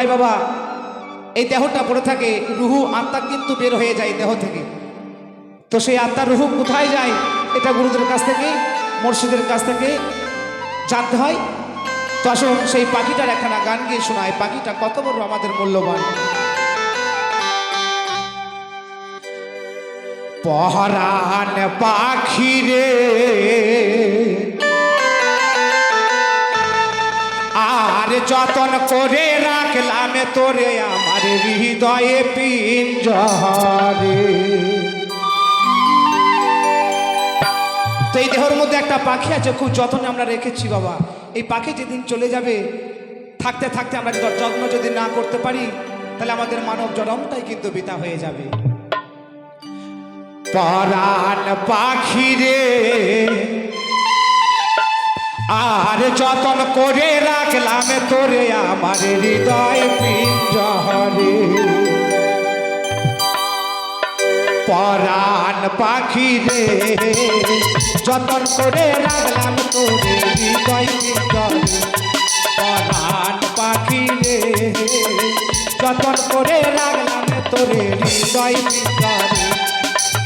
যায় বাবা। এই দেহটা পড়ে থাকে, রুহু, আত্মা কিন্তু বের হয়ে যায় দেহ থেকে। তো সেই আত্মার রুহু কোথায় যায়, এটা গুরুদের কাছ থেকে, মুর্শিদের কাছ থেকে জানতে হয়। তো আসুন সেই পাখিটার একখানা গান গিয়ে শোনায় পাখিটা কত বড় আমাদের মূল্যবান। পহরান পাখি রে আর যতন করে রাখলাম তোরে, আমার হৃদয়ে পিঞ্জরে তো এই দেহের মধ্যে একটা পাখি আছে, খুব যত্নে আমরা রেখেছি বাবা। এই পাখি যেদিন চলে যাবে, থাকতে থাকতে আমরা যত্ন যদি না করতে পারি, তাহলে আমাদের মানব জনমটাই কিন্তু বিতা হয়ে যাবে। পাখি রে আর যতন করে রাখলাম তোরে আমার হৃদয় পিঞ্জরে। পরাণ পাখি রে, যতন করে রাখলাম তোরে হৃদয় পিঞ্জরে। পরাণ পাখি রে, যতন করে রাখলাম তোরে হৃদয় পিঞ্জরে।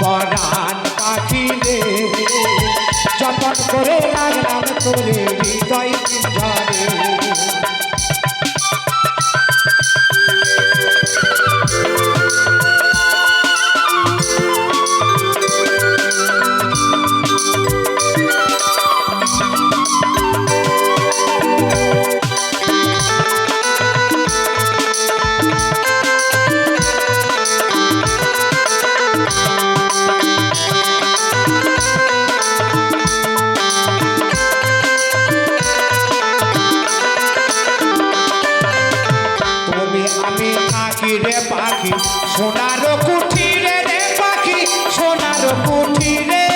পরাণ পাখি রে, যতন করে রাখলাম তোরে হৃদয় পাখি, সোনার কুঠিরে রে পাখি, সোনার কুঠিরে।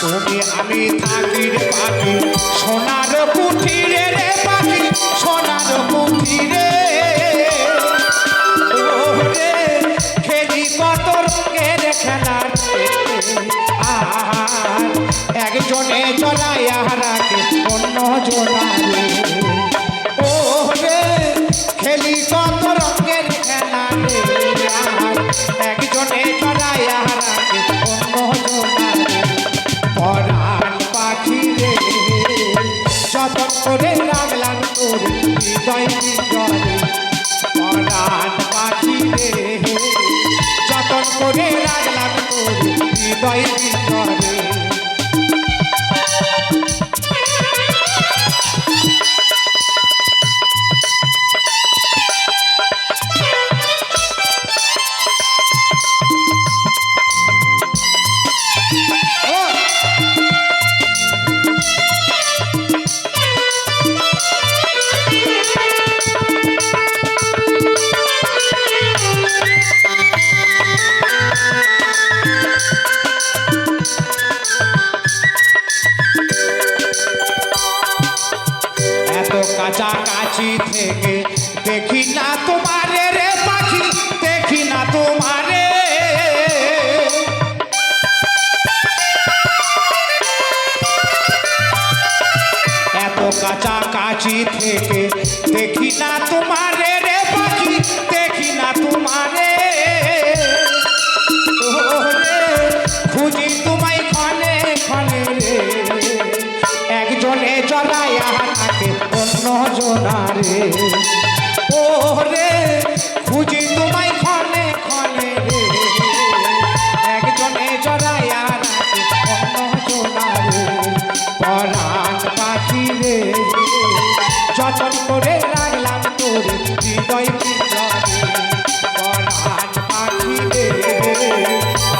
তুমি আমি থাকি রে পাখি, সোনার কুঠিরে রে পাখি, সোনার কুঠিরে। খেলি কত রঙের খেলার একজনে চলাইয়া রাখে করে লাগলাম তোর হৃদয় জলে পরাণ পাখি রে যতন করে রাখলাম তোর হৃদয় ভিতরে কাছাকাছি থেকে। দেখি না তোমারে রে পাখি দেখি না তোমারে। এত কাছাকাছি থেকে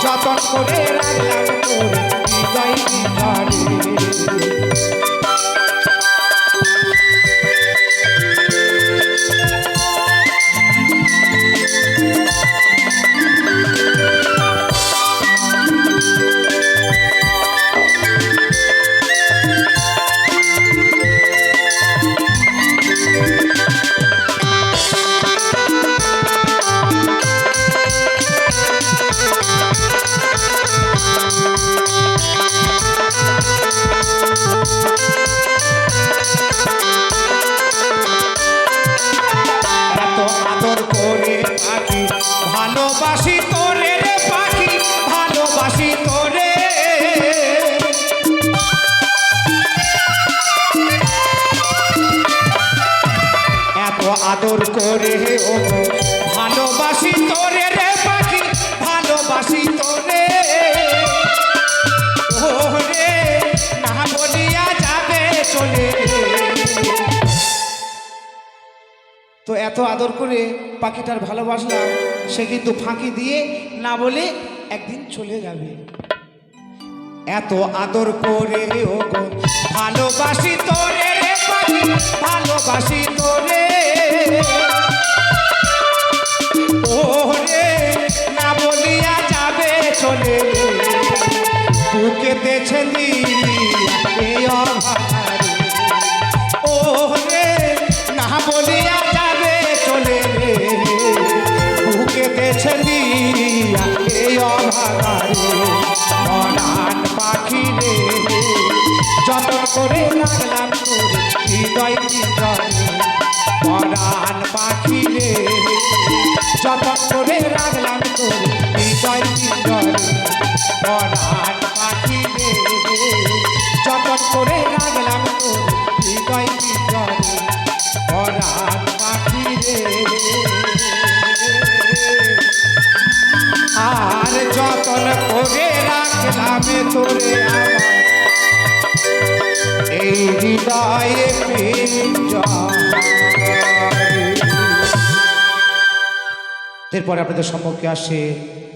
যতন করে রাখলাম তোর হৃদয় পিঞ্জরে আদর করে ও ভালোবাসি তোরে রে পাখি ভালোবাসি তোরে। না বলিয়া যাবে চলে। তো এত আদর করে পাখিটার ভালোবাসলাম সে কিন্তু ফাঁকি দিয়ে না বলে একদিন চলে যাবে। এত আদর করে ও গো। ভালোবাসি তোরে রে পাখি ভালোবাসি তোরে। তোর হৃদয় মরান পাখি রে যতন করে রাখলাম তোর হৃদয় মরান পাখি রে যতন করে রাখলাম তোর হৃদয় হৃদয় পাখি রে আর যতন করে রাখলাম তোরে আমার এরপরে আপনাদের সম্মুখে আসে